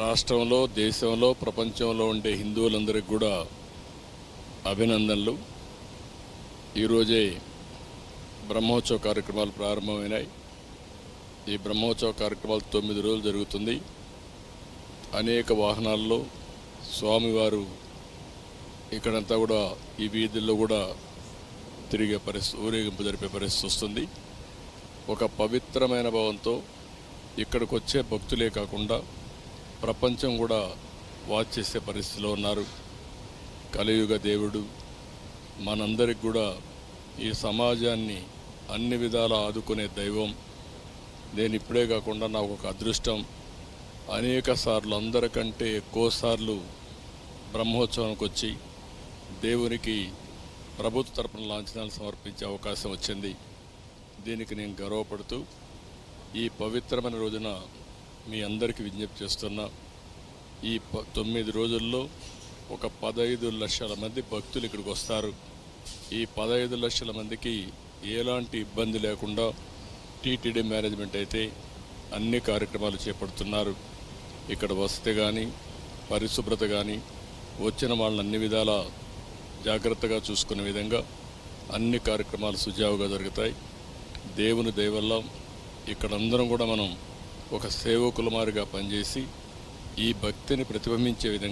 రాష్ట్రంలో దేశంలో ప్రపంచంలో ఉండే హిందువులందరికీ కూడా అభినందనలు. ఈరోజే బ్రహ్మోత్సవ కార్యక్రమాలు ప్రారంభమైనాయి. ఈ బ్రహ్మోత్సవ కార్యక్రమాలు తొమ్మిది రోజులు జరుగుతుంది. అనేక వాహనాల్లో స్వామివారు ఇక్కడంతా కూడా ఈ వీధుల్లో కూడా తిరిగే పరిస్థితి ఊరేగింపు జరిపే పరిస్థితి వస్తుంది. ఒక పవిత్రమైన భావంతో ఇక్కడికి వచ్చే భక్తులే కాకుండా ప్రపంచం కూడా వాచ్ చేసే పరిస్థితిలో ఉన్నారు. కలియుగ దేవుడు మనందరికి కూడా ఈ సమాజాన్ని అన్ని విధాలా ఆదుకునే దైవం. నేను ఇప్పుడే కాకుండా నాకు ఒక అదృష్టం. అనేక సార్లు అందరికంటే ఎక్కువ సార్లు బ్రహ్మోత్సవానికి వచ్చి దేవునికి ప్రభుత్వ తరపున లాంఛనాలు సమర్పించే అవకాశం వచ్చింది. దీనికి నేను గర్వపడుతూ ఈ పవిత్రమైన రోజున మీ అందరికీ విజ్ఞప్తి చేస్తున్నా ఈ తొమ్మిది రోజుల్లో ఒక పదహైదు లక్షల మంది భక్తులు ఇక్కడికి వస్తారు. ఈ పదహైదు లక్షల మందికి ఎలాంటి ఇబ్బంది లేకుండా టీటీడీ మేనేజ్మెంట్ అయితే అన్ని కార్యక్రమాలు చేపడుతున్నారు. ఇక్కడ వసతి కానీ పరిశుభ్రత కానీ వచ్చిన వాళ్ళని అన్ని విధాలా జాగ్రత్తగా చూసుకునే విధంగా అన్ని కార్యక్రమాలు సుజావుగా జరుగుతాయి. దేవుని దయవల్ల ఇక్కడ అందరం కూడా మనం ఒక సేవకులమారుగా పనిచేసి ఈ భక్తిని ప్రతిబింబించే విధంగా